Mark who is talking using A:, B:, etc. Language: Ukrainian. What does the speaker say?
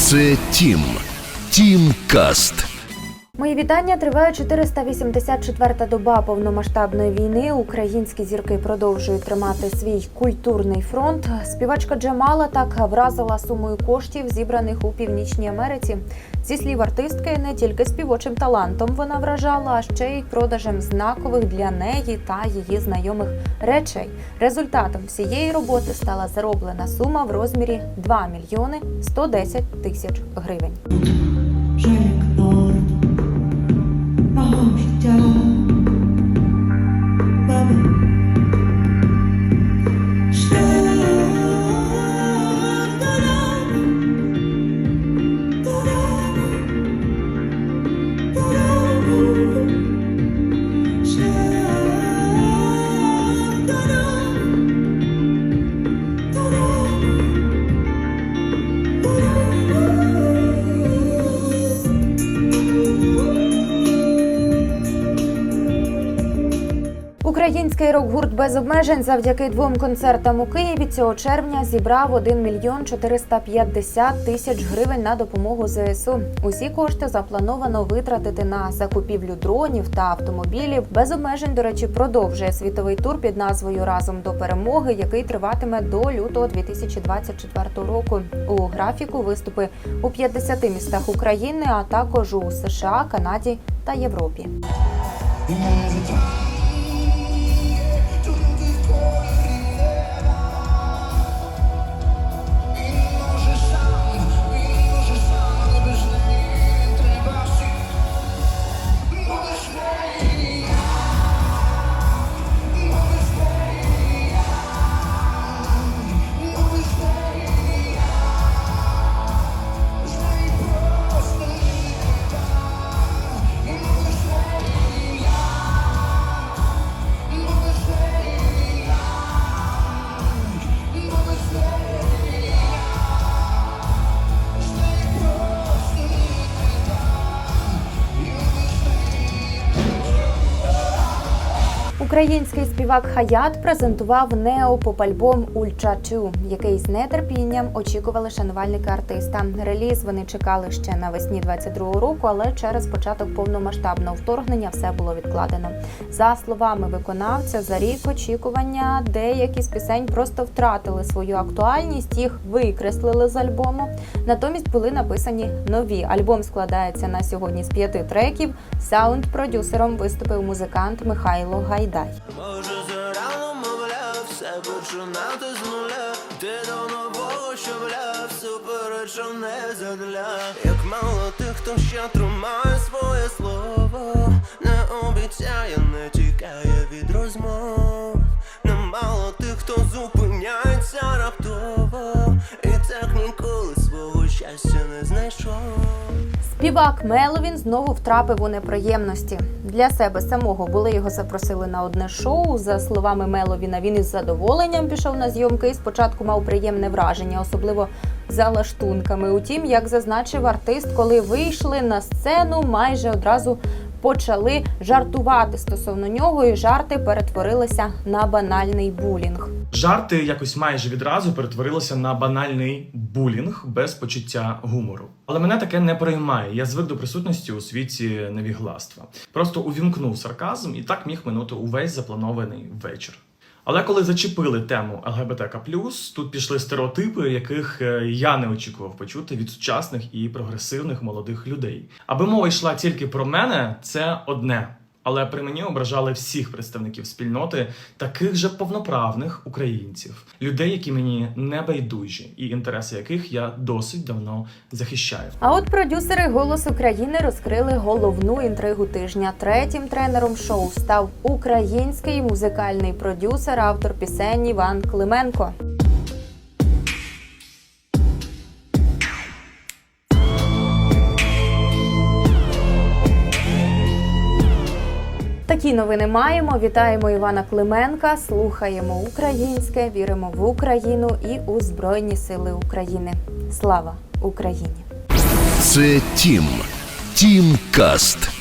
A: Це Тім. Тім Каст.
B: Мої вітання триває 484-та доба повномасштабної війни. Українські зірки продовжують тримати свій культурний фронт. Співачка Джамала так вразила сумою коштів, зібраних у північній Америці. Зі слів артистки, не тільки співочим талантом вона вражала, а ще й продажем знакових для неї та її знайомих речей. Результатом всієї роботи стала зароблена сума в розмірі 2 мільйони 110 тисяч гривень.
C: down.
B: Український рок-гурт без обмежень завдяки двом концертам у Києві цього червня зібрав 1 мільйон 450 тисяч гривень на допомогу ЗСУ. Усі кошти заплановано витратити на закупівлю дронів та автомобілів. Без обмежень, до речі, продовжує світовий тур під назвою Разом до перемоги, який триватиме до лютого 2024 року. У графіку виступи у 50 містах України, а також у США, Канаді та Європі. Український співак Хаят презентував неопоп-альбом Ульча 2 який з нетерпінням очікували шанувальники артиста. Реліз вони чекали ще навесні 22-го року, але через початок повномасштабного вторгнення все було відкладено. За словами виконавця, за рік очікування деякі з пісень просто втратили свою актуальність, їх викреслили з альбому. Натомість були написані нові. Альбом складається на сьогодні з п'яти треків. Саунд-продюсером виступив музикант Михайло Гайдай.
D: Може зарано, мовляв, все починати з нуля. Ти до нового щабля, всупереч не задля. Як мало тих, хто ще тримає своє слово Не обіцяє, не тікає від розмов. Немало тих, хто зупиняється раптово І так ніколи свого щастя не знайшов
B: Співак Меловін знову втрапив у неприємності. Для себе самого були його запросили на одне шоу. За словами Меловіна, він із задоволенням пішов на зйомки і спочатку мав приємне враження, особливо за лаштунками. Утім, як зазначив артист, коли вийшли на сцену, майже одразу почали жартувати стосовно нього, і жарти перетворилися на банальний булінг.
E: Жарти якось майже відразу перетворилися на банальний булінг без почуття гумору. Але мене таке не приймає. Я звик до присутності у світі невігластва. Просто увімкнув сарказм і так міг минути увесь запланований вечір. Але коли зачепили тему ЛГБТК+, тут пішли стереотипи, яких е, я не очікував почути від сучасних і прогресивних молодих людей. Аби мова йшла тільки про мене, це одне. Але при мені ображали всіх представників спільноти, таких же повноправних українців, людей, які мені не байдужі, і інтереси яких я досить давно захищаю.
B: А от продюсери Голос України розкрили головну інтригу тижня. Третім тренером шоу став український музикальний продюсер, автор пісень Іван Клименко. Такі новини маємо. Вітаємо Івана Клименка. Слухаємо українське, віримо в Україну і у Збройні Сили України. Слава Україні!
A: Це Тім. Тім Каст.